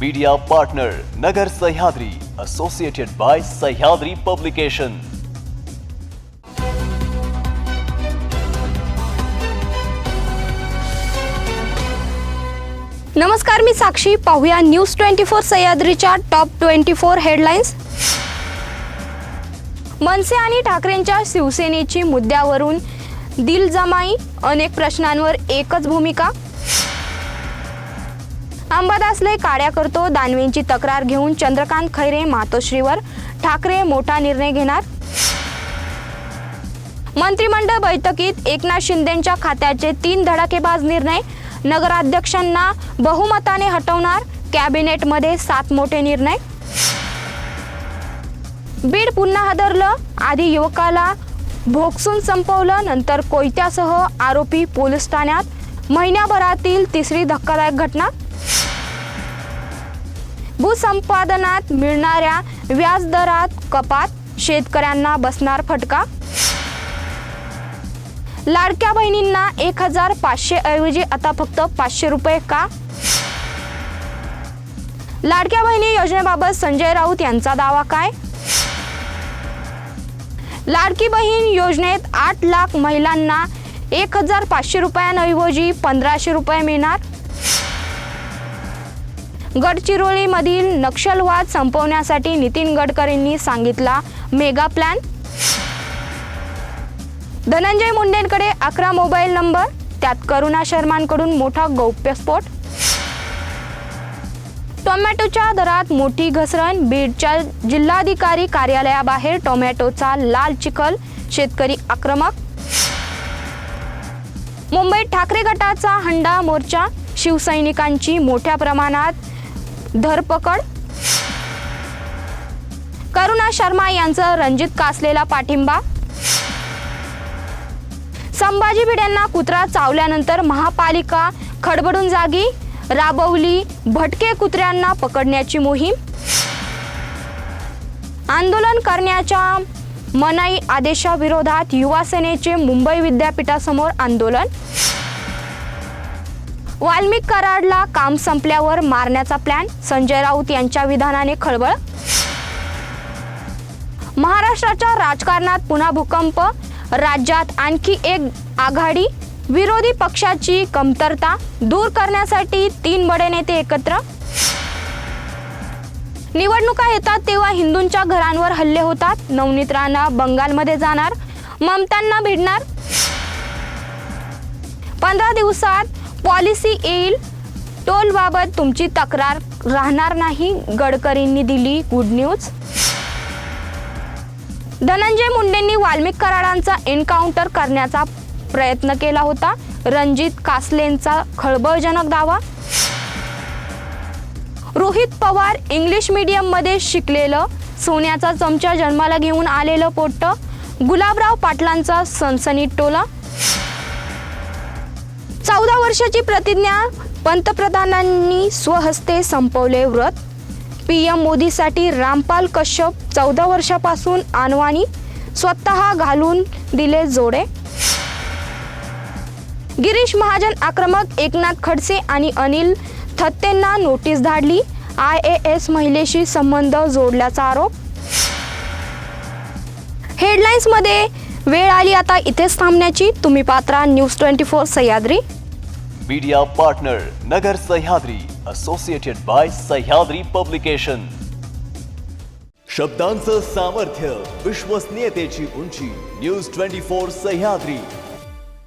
Media partner Nagar Sahyadri associated by Sahyadri publication नमस्कार मी साक्षी. पाहूया न्यूज ट्वेंटी फोर सह्याद्रीच्या top twenty four headlines MNS आणि ठाकरेंच्या शिवसेनेची मुद्द्यावरून दिलजमाई अनेक प्रश्नांवर एकच भूमिका. अंबादासले काड्या करतो दानवेंची तक्रार घेऊन चंद्रकांत खैरे मातोश्रीवर ठाकरे मोठा निर्णय घेणार? मंत्रिमंडळ बैठकीत एकनाथ शिंदेच्या खात्याचे तीन धडाकेबाज निर्णय नगराध्यक्षांना बहुमताने हटवणार कॅबिनेटमध्ये सात मोठे निर्णय. बीड पुन्हा हादरलं आधी युवकाला भोगसून संपवलं नंतर कोयत्यासह आरोपी पोलीस ठाण्यात महिन्याभरातील तिसरी धक्कादायक घटना. भूसंपादनात मिळणाऱ्या व्याजदरात कपात शेतकऱ्यांना बसणार फटका? लाडक्या बहिणींना एक हजार पाचशे ऐवजी आता फक्त पाचशे रुपये का? लाडक्या बहिणी योजनेबाबत संजय राऊत यांचा दावा काय? लाडकी बहीण योजनेत आठ लाख महिलांना एक हजार पाचशे रुपयांऐवजी पंधराशे रुपये मिळणार? गडचिरोलीमधील नक्षलवाद संपवण्यासाठी नितीन गडकरींनी सांगितला मेगा प्लॅन. धनंजय मुंडेंकडे अकरा मोबाईल नंबर त्यात करुणा शर्मांकडून मोठा गौप्यस्फोट टोमॅटोच्या दरात मोठी घसरण बीडच्या जिल्हाधिकारी कार्यालयाबाहेर टोमॅटोचा लाल चिखल शेतकरी आक्रमक. मुंबईत ठाकरे गटाचा हंडा मोर्चा शिवसैनिकांची मोठ्या प्रमाणात धरपकड? करुणा शर्मा यांचं रणजित कासलेला पाठिंबा? संभाजी भिड्यांना कुत्रा चावल्यानंतर महापालिका खडबडून जागी राबवली भटके कुत्र्यांना पकडण्याची मोहीम? आंदोलन करण्याच्या मनाई आदेशाविरोधात युवासेनेचे मुंबई विद्यापीठासमोर आंदोलन? वाल्मिक कराडला काम संपल्यावर मारण्याचा प्लॅन संजय राऊत यांच्या विधानाने खळबळ? महाराष्ट्राच्या राजकारणात पुन्हा भूकंप? राज्यात आणखी एक आघाडी? विरोधी पक्षाची कमतरता दूर करण्यासाठी तीन बडे नेते एकत्र? निवडणुका येतात तेव्हा हिंदूंच्या घरांवर हल्ले होतात. नवनीत राणा बंगालमध्ये जाणार ममतांना भिडणार. पंधरा दिवसात पॉलिसी येईल टोलबाबत तुमची तक्रार राहणार नाही गडकरींनी दिली गुड न्यूज धनंजय मुंडेंनी वाल्मिक कराडांचा एन्काउंटर करण्याचा प्रयत्न केला होता. रणजित कासलेंचा खळबळजनक दावा. रोहित पवार इंग्लिश मीडियममध्ये शिकलेलं सोन्याचा चमचा जन्माला घेऊन आलेलं पोट्ट. गुलाबराव पाटलांचा सनसनीत टोला. चौदा वर्षाची प्रतिज्ञा पंतप्रधानांनी स्वहस्ते संपवले व्रत. पी एम मोदीसाठी रामपाल कश्यप चौदा वर्षापासून आणवाणी स्वतः घालून दिले जोडे. गिरीश महाजन आक्रमक एकनाथ खडसे आणि अनिल थत्तेंना नोटीस धाडली. आय ए एस महिलेशी संबंध जोडल्याचा आरोप. हेडलाईन्समध्ये वेळ आली आता इथेच थांबण्याची. तुम्ही Patra news twenty four Sahyadri. Media partner Nagar Sahyadri associated by Sahyadri publication शब्दांचं सामर्थ्य विश्वसनीयतेची उंची न्यूज ट्वेंटी फोर सह्याद्री.